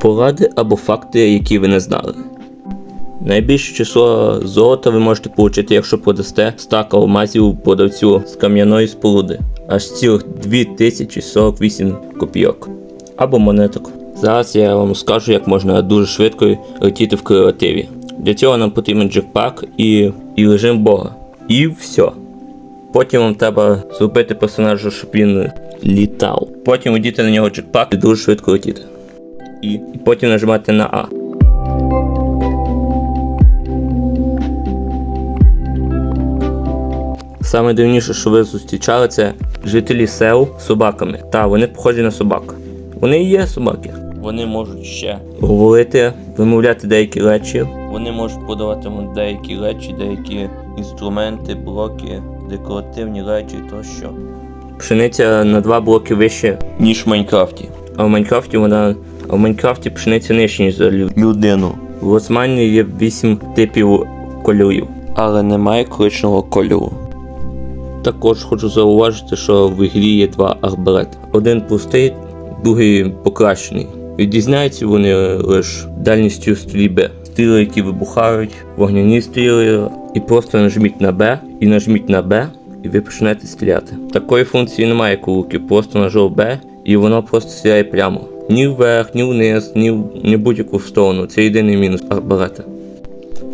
Поради або факти, які ви не знали. Найбільше число золота ви можете отримати, якщо продасте стак алмазів продавцю з кам'яної споруди. Аж цілих 2048 копійок. Або монеток. Зараз я вам скажу, як можна дуже швидко летіти в креативі. Для цього нам потрібен джекпак і, і режим Бога. І все. Потім вам треба зробити персонажа, щоб він літав. Потім одіти на нього джекпак і дуже швидко летіти. І, і потім нажимати на А. Саме дивніше, що ви зустрічали, це жителі сел з собаками. Та вони похожі на собак. Вони і є собаки. Вони можуть ще говорити, вимовляти деякі речі. Вони можуть подавати деякі речі, деякі інструменти, блоки, декоративні речі тощо. Пшениця на два блоки вище, ніж в Майнкрафті. А в Майнкрафті вона. А в Майнкрафті пшениця нижче, ніж за людину. В Османі є вісім типів кольорів, але немає коричневого кольору. Також хочу зауважити, що в ігрі є два арбалети. Один простий, другий покращений. Відрізняються вони лише дальністю стрільби. Стріли, які вибухають, вогняні стріли, і просто нажміть на Б і нажміть на Б, і ви почнете стріляти. Такої функції немає як у луки, просто нажав Б і воно просто стріляє прямо. Ні вверх, ні вниз, ні в ні будь-яку сторону. Це єдиний мінус арбалета.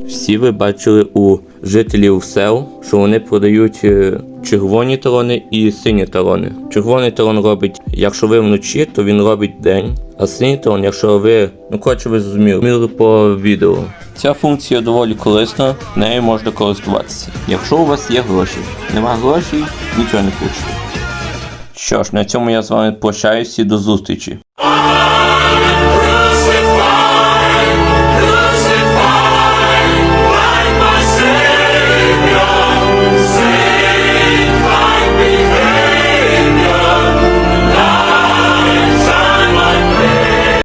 Всі ви бачили у жителів сел, що вони продають е, червоні талони і сині талони. Червоний талон робить, якщо ви вночі, то він робить день. А синій талон, якщо ви, ну коротше ви зрозуміли, по відео. Ця функція доволі корисна, нею можна користуватися. Якщо у вас є гроші. Нема грошей, нічого не хочете. Що ж, на цьому я з вами прощаюся і до зустрічі. Hallelujah.